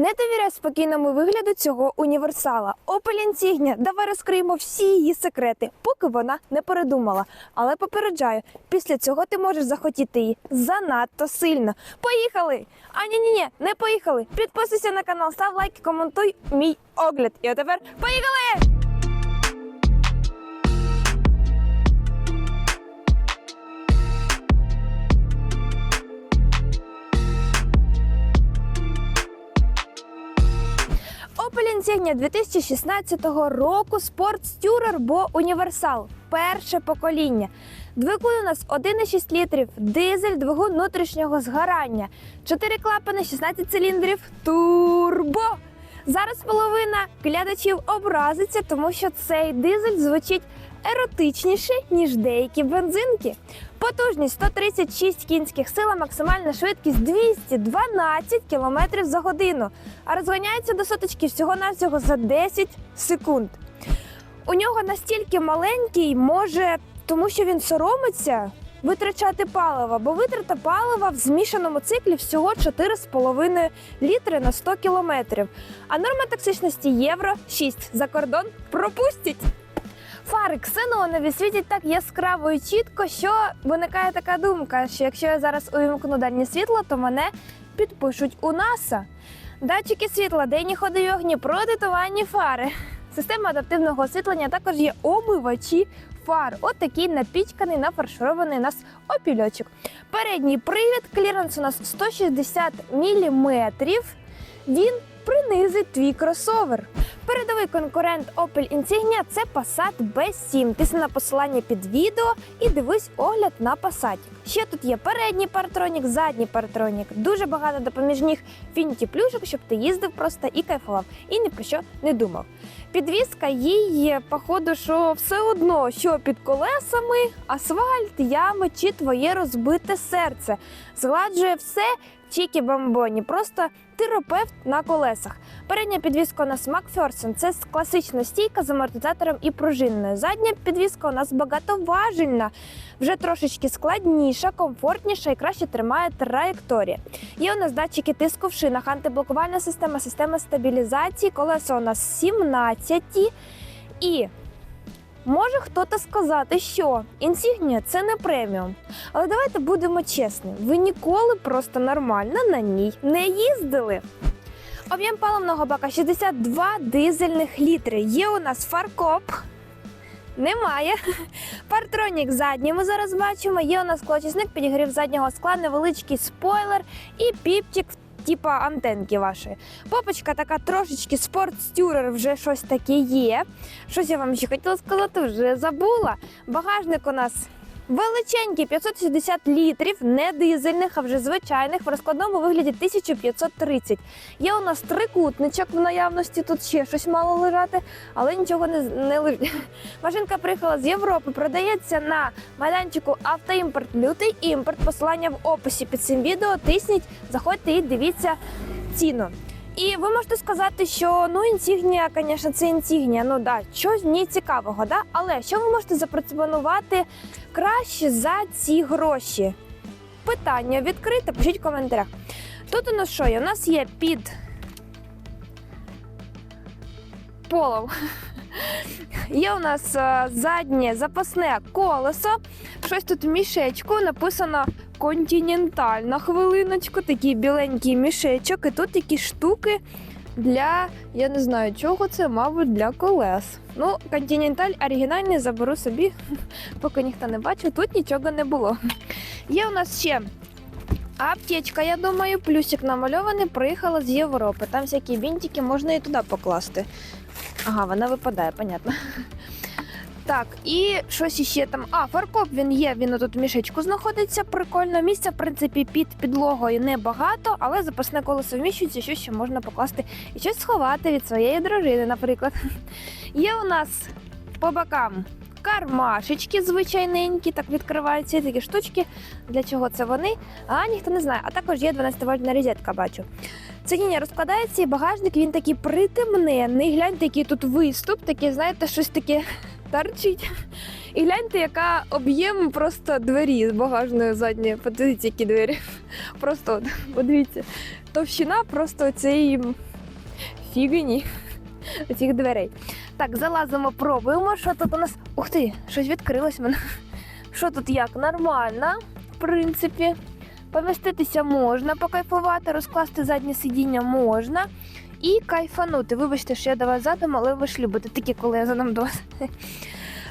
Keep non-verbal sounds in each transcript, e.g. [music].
Не довіряй спокійному вигляду цього універсала. Opel Insignia, давай розкриємо всі її секрети, поки вона не передумала. Але попереджаю, після цього ти можеш захотіти її занадто сильно. Поїхали! А ні, ні, ні, не поїхали. Підписуйся на канал, став лайк, коментуй мій огляд. І тепер поїхали! Insignia 2016 року Sport Tourer Bo Універсал. Перше покоління. Двигун у нас 1,6 літрів, дизель, двигун внутрішнього згорання, 4 клапани, 16 циліндрів, турбо. Зараз половина глядачів образиться, тому що цей дизель звучить еротичніше, ніж деякі бензинки. Потужність 136 кінських сил, максимальна швидкість 212 км за годину, а розганяється до соточки всього-навсього за 10 секунд. У нього настільки маленький, може, тому що він соромиться витрачати паливо, бо витрата палива в змішаному циклі всього 4,5 літри на 100 кілометрів. А норма токсичності євро 6. За кордон пропустять. Фари ксенонові світять так яскраво і чітко, що виникає така думка, що якщо я зараз увімкну дальнє світло, то мене підпишуть у НАСА. Датчики світла, денні ходові огні, протитувальні фари. Система адаптивного освітлення також є омивачі фар. От такий напічканий, нафарширований у нас опільочок. Передній привід, кліренс у нас 160 мм. Він принизить твій кросовер. Передовий конкурент Opel Insignia – це Passat B7. Тисни на посилання під відео і дивись огляд на Passat. Ще тут є передній партронік, задній партронік. Дуже багато допоміжних фініті плюшок, щоб ти їздив просто і кайфував, і ні про що не думав. Підвізка їй, походу, що все одно, що під колесами, асфальт, ями чи твоє розбите серце. Згладжує все чікі бомбоні, просто терапевт на колесах. Передня підвізка у нас Макферсон, це класична стійка з амортизатором і пружинною. Задня підвізка у нас багатоважельна, вже трошечки складніша, комфортніша і краще тримає траєкторія. Є у нас датчики тиску в шинах, антиблокувальна система, система стабілізації, колеса у нас 17 і. Може хтось сказати, що інсігнія це не преміум. Але давайте будемо чесні: ви ніколи просто нормально на ній не їздили. Об'єм паливного бака 62 дизельних літри. Є у нас фаркоп. Немає. Партронік задній ми зараз бачимо. Є у нас склочисник, підігрів заднього скла, невеличкий спойлер і піпчик типа антенки ваші. Попочка така трошечки спортстюрер, вже щось таке є. Щось я вам ще хотіла сказати, вже забула. Багажник у нас величенький, 560 літрів, не дизельних, а вже звичайних, в розкладному вигляді 1530. Є у нас трикутничок в наявності, тут ще щось мало лежати, але нічого не, не лежить. [laughs] Машинка приїхала з Європи, продається на майданчику Автоімпорт Лютий імпорт. Посилання в описі під цим відео. Тисніть, заходьте і дивіться ціну. І ви можете сказати, що ну інсігнія, звісно, це інсігнія. Ну да, щось в ній цікавого, да? але що ви можете запропонувати краще за ці гроші? Питання відкрите, пишіть в коментарях. Тут у нас що є? У нас є під полом. [laughs] Є у нас е, заднє запасне колесо. Щось тут в мішечку написано континенталь. На хвилиночку, такий біленький мішечок, і тут такі штуки для, я не знаю чого це, мабуть, для колес. Ну, континенталь оригінальний заберу собі, [laughs] поки ніхто не бачив, тут нічого не було. Є у нас ще аптечка, я думаю, плюсик намальований, приїхала з Європи. Там всякі бінтики можна і туди покласти. Ага, вона випадає, понятно. Так, і щось іще там. А, фаркоп він є, він тут в мішечку знаходиться. Прикольно. Місця, в принципі, під підлогою небагато, але запасне колесо вміщується, що ще можна покласти і щось сховати від своєї дружини, наприклад. [laughs] Є у нас по бокам кармашечки звичайненькі, так відкриваються такі штучки. Для чого це вони? А ніхто не знає. А також є 12-вольтна розетка, бачу. Сидіння розкладається, і багажник він такий притемнений. Гляньте, який тут виступ, такий, знаєте, щось таке торчить. І гляньте, яка об'єм просто двері з багажної задньої. Подивіться, які двері. Просто от, подивіться. Товщина просто цієї фігні цих дверей. Так, залазимо, пробуємо. Що тут у нас? Ух ти, щось відкрилось мене. Що тут як? Нормально, в принципі. Поміститися можна, покайфувати, розкласти заднє сидіння можна і кайфанути. Вибачте, що я до вас задам, але ви ж любите такі, коли я задам до вас. [laughs]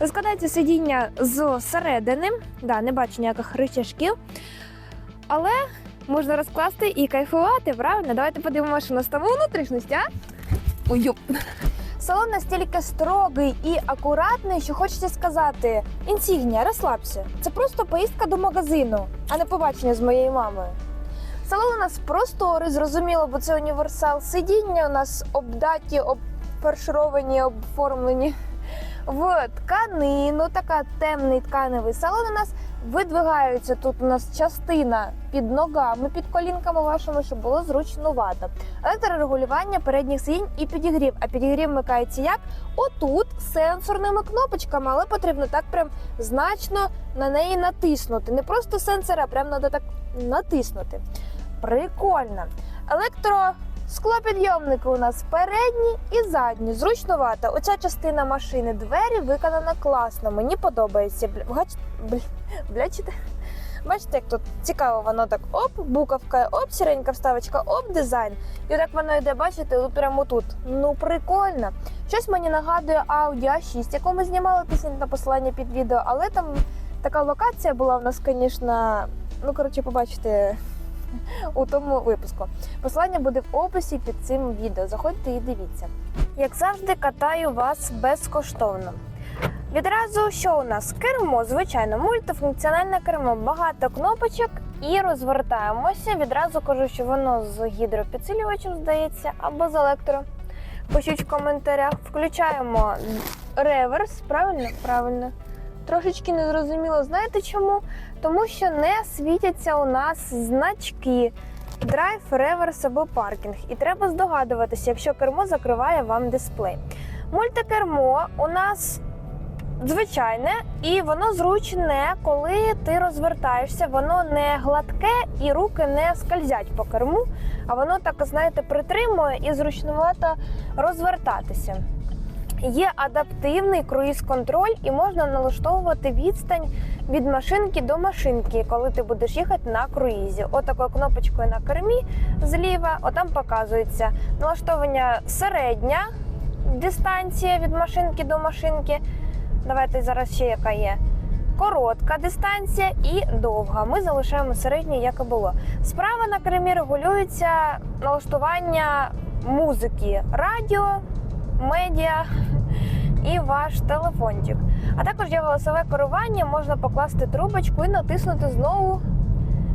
Розкладається сидіння з середини, да, не бачу ніяких рычажків, але можна розкласти і кайфувати, правильно? Давайте подивимося, що у нас там у а? Ой. Салон настільки строгий і акуратний, що хочеться сказати: інсігнія, розслабся. Це просто поїздка до магазину, а не побачення з моєю мамою. Салон у нас просторий, зрозуміло, бо це універсал. Сидіння у нас обдаті, обфаршировані, оформлені в тканину. Така темний тканевий салон у нас. Видвигаються тут у нас частина під ногами, під колінками вашими, щоб було зручнувато. Електрорегулювання передніх сидінь і підігрів. А підігрів вмикається як? Отут сенсорними кнопочками, але потрібно так прям значно на неї натиснути. Не просто сенсор, а прям треба так натиснути. Прикольно. Електросклопідйомники у нас передні і задні. Зручнувато. Оця частина машини двері виконана класно. Мені подобається. Блячите? Бачите, як тут цікаво, воно так оп, буковка, оп, сіренька вставочка, оп, дизайн. І так воно йде, бачите, прямо тут. Ну прикольно. Щось мені нагадує Audi A6, яку ми знімали тисніть на посилання під відео, але там така локація була в нас, звісно, ну коротше, побачите у тому випуску. Посилання буде в описі під цим відео. Заходьте і дивіться. Як завжди, катаю вас безкоштовно. Відразу що у нас? Кермо, звичайно, мультифункціональне кермо, багато кнопочок і розвертаємося. Відразу кажу, що воно з гідропідсилювачем здається, або з електро. Пишіть в коментарях. Включаємо реверс. Правильно? Правильно. Трошечки не зрозуміло. Знаєте чому? Тому що не світяться у нас значки. Драйв, реверс або паркінг. І треба здогадуватися, якщо кермо закриває вам дисплей. Мультикермо у нас звичайне, і воно зручне, коли ти розвертаєшся, воно не гладке і руки не скользять по керму, а воно так, знаєте, притримує і зручнувато розвертатися. Є адаптивний круїз-контроль і можна налаштовувати відстань від машинки до машинки, коли ти будеш їхати на круїзі. Отакою кнопочкою на кермі зліва, отам показується налаштовування середня дистанція від машинки до машинки. Давайте зараз ще яка є. Коротка дистанція і довга. Ми залишаємо середню, як і було. Справа на кермі регулюється налаштування музики, радіо, медіа і ваш телефончик. А також є голосове керування, можна покласти трубочку і натиснути знову.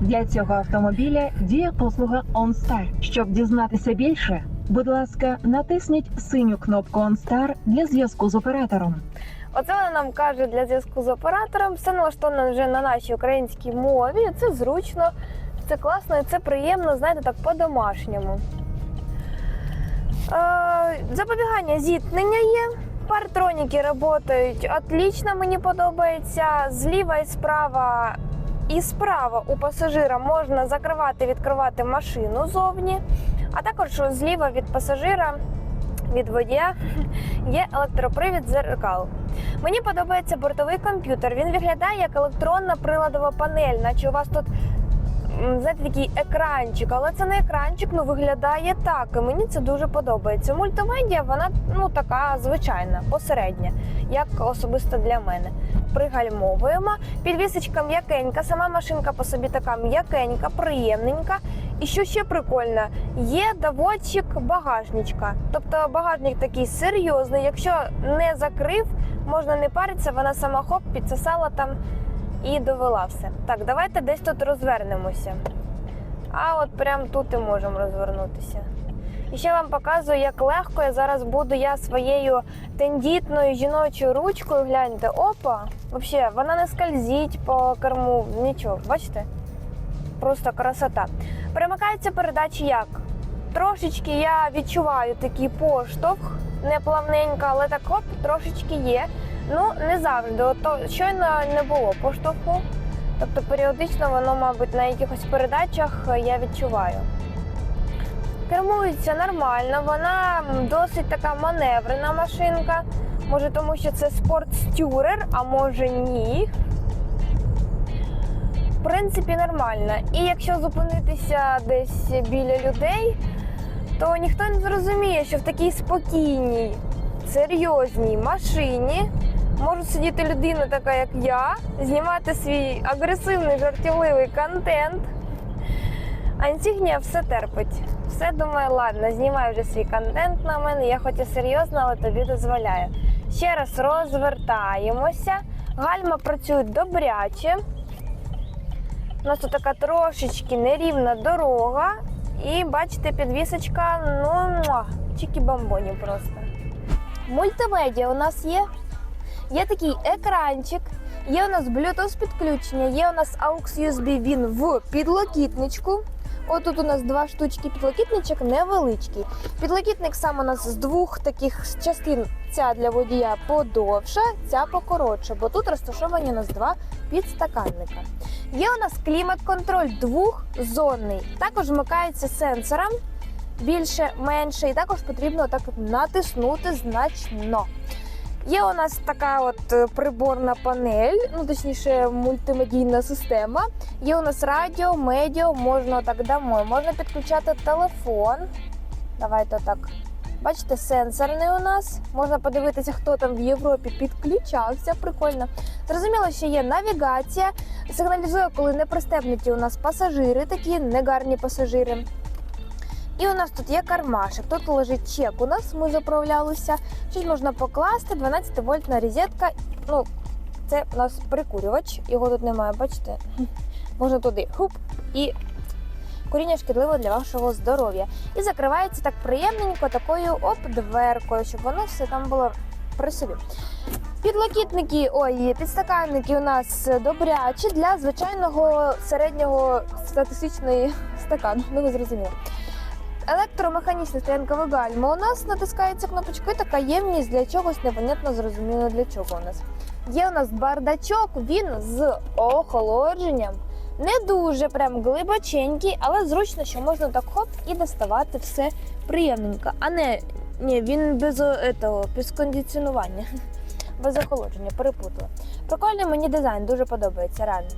Для цього автомобіля діє послуга OnStar. Щоб дізнатися більше, будь ласка, натисніть синю кнопку OnStar для зв'язку з оператором. Оце вона нам каже для зв'язку з оператором. Все налаштовано вже на нашій українській мові. Це зручно, це класно і це приємно, знаєте, так по-домашньому. Е, запобігання зіткнення є. Партроніки працюють отлично, мені подобається. Зліва і справа. І справа у пасажира можна закривати, відкривати машину зовні, а також зліва від пасажира, від водія [laughs] є електропривід зеркал. Мені подобається бортовий комп'ютер. Він виглядає як електронна приладова панель, наче у вас тут знаєте, такий екранчик, але це не екранчик, ну виглядає так. І мені це дуже подобається. Мультимедіа вона ну така звичайна, посередня, як особисто для мене. Пригальмовуємо. Підвісочка м'якенька, сама машинка по собі така м'якенька, приємненька. І що ще прикольно, є доводчик багажничка. Тобто багажник такий серйозний. Якщо не закрив, можна не паритися, вона сама хоп підсосала там і довела все. Так, давайте десь тут розвернемося. А от прямо тут і можемо розвернутися. І ще вам показую, як легко я зараз буду я своєю тендітною жіночою ручкою. Гляньте, опа! Взагалі, вона не скользить по керму, нічого, бачите? Просто красота. Перемикаються передачі як? Трошечки я відчуваю такий поштовх, не плавненько, але так оп, трошечки є. Ну, не завжди. Ото щойно не було поштовху. Тобто періодично воно, мабуть, на якихось передачах е, я відчуваю. Кермується нормально, вона досить така маневрена машинка. Може, тому що це спортстюрер, а може ні. В принципі, нормально. І якщо зупинитися десь біля людей, то ніхто не зрозуміє, що в такій спокійній, серйозній машині може сидіти людина така, як я, знімати свій агресивний жартівливий контент. А інсігнія все терпить. Все думає, ладно, знімай вже свій контент на мене. Я хоч і серйозна, але тобі дозволяю. Ще раз розвертаємося. Гальма працюють добряче. У нас тут така трошечки нерівна дорога. І бачите, підвісочка, ну, муа, чікі-бамбоні просто. Мультимедіа у нас є. Є такий екранчик, є у нас Bluetooth підключення, є у нас AUX USB він в підлокітничку. Отут у нас два штучки підлокітничок невеличкий. Підлокітник сам у нас з двох таких частин. Ця для водія подовша, ця покоротша, бо тут розташовані у нас два підстаканника. Є у нас клімат-контроль двохзонний. Також вмикається сенсором більше, менше, і також потрібно так натиснути значно. Є у нас така от е, приборна панель, ну точніше, мультимедійна система. Є у нас радіо, медіо, можна так дамо. Можна підключати телефон. Давайте так. Бачите, сенсорний у нас. Можна подивитися, хто там в Європі підключався. Прикольно. Зрозуміло, що є навігація, сигналізує, коли не пристебнуті у нас пасажири, такі негарні пасажири. І у нас тут є кармашик. Тут лежить чек. У нас ми заправлялися. Щось можна покласти. 12 вольтна розетка. Ну, це у нас прикурювач. Його тут немає, бачите? Можна туди хуп і куріння шкідливо для вашого здоров'я. І закривається так приємненько такою оп дверкою, щоб воно все там було при собі. Підлокітники, ой, підстаканники у нас добрячі для звичайного середнього статистичної стакану. Ну ви зрозуміли. Електромеханічна стоянкова гальма. У нас натискається кнопочка така ємність для чогось непонятно зрозуміло для чого у нас. Є у нас бардачок, він з охолодженням. Не дуже прям глибоченький, але зручно, що можна так хоп і доставати все приємненько. А не ні, він без, о, без кондиціонування, [laughs] без охолодження, перепутала. Прикольний мені дизайн, дуже подобається, реально.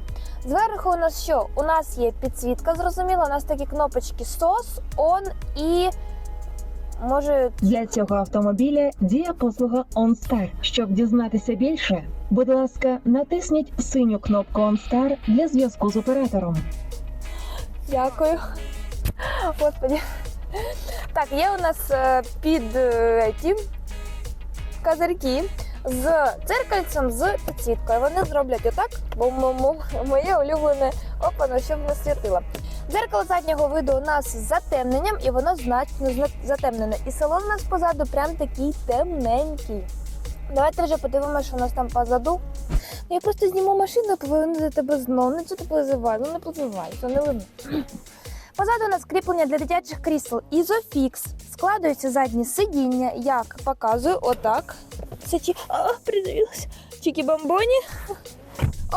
Зверху у нас що? У нас є підсвітка, зрозуміло, у нас такі кнопочки SOS, ON і може Для цього автомобіля діє послуга OnStar. Щоб дізнатися більше, будь ласка, натисніть синю кнопку OnStar для зв'язку з оператором. Дякую. Господи. Так, є у нас е, під е, ті козирки з дзеркальцем з підсвіткою. Вони зроблять отак, бо моє улюблене опано, щоб не світило. Дзеркало заднього виду у нас з затемненням, і воно значно затемнене. І салон у нас позаду прям такий темненький. Давайте вже подивимося, що у нас там позаду. Ну, Я просто зніму машину, поверну до тебе знову. Не це позивай, ну не позивай, це не лини. Позаду у нас кріплення для дитячих крісел Ізофікс. Складується задні сидіння, як показую, отак. Це чи... А, придивилась. Чікі бомбоні.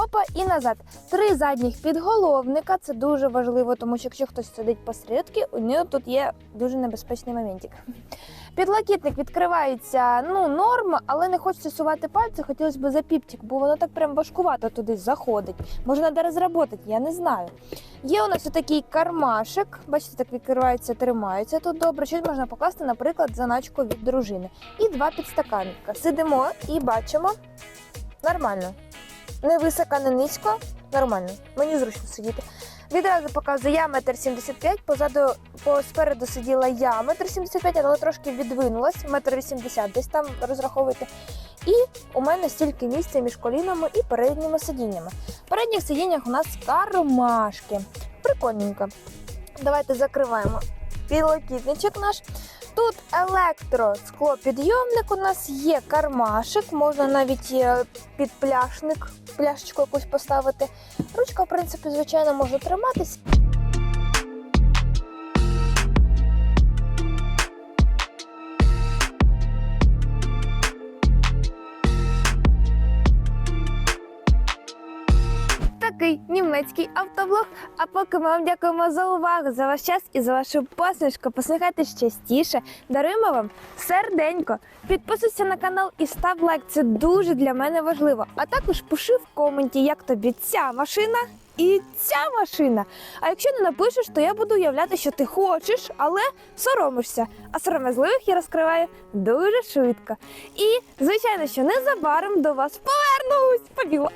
Опа, і назад. Три задніх підголовника. Це дуже важливо, тому що якщо хтось сидить посередки, у нього тут є дуже небезпечний моментик. Підлокітник відкривається, ну, норма, але не хочеться сувати пальці, хотілося б за піптик, бо воно так прям важкувато туди заходить. Може, треба розробити, я не знаю. Є у нас отакий кармашик. Бачите, так відкривається, тримається тут добре. Щось можна покласти, наприклад, заначку від дружини. І два підстаканника. Сидимо і бачимо. Нормально. Не високо, не низько. Нормально. Мені зручно сидіти. Відразу показую, я метр сімдесят п'ять, позаду по спереду сиділа я метр сімдесят п'ять, але трошки відвинулась, метр вісімдесят, десь там розраховуйте. І у мене стільки місця між колінами і передніми сидіннями. В передніх сидіннях у нас кармашки. Прикольненько. Давайте закриваємо підлокітничок наш. Тут електросклопідйомник у нас є кармашик, можна навіть е, під пляшник, пляшечку якусь поставити. Ручка, в принципі, звичайно, може триматись. Такий німецький автоблог. А поки ми вам дякуємо за увагу, за ваш час і за вашу посмішку. Посміхайтесь частіше. Даруємо вам серденько. Підписуйся на канал і став лайк. Це дуже для мене важливо. А також пиши в коменті, як тобі ця машина. І ця машина. А якщо не напишеш, то я буду уявляти, що ти хочеш, але соромишся. А сором'язливих я розкриваю дуже швидко. І, звичайно, що незабаром до вас повернусь. Побігла.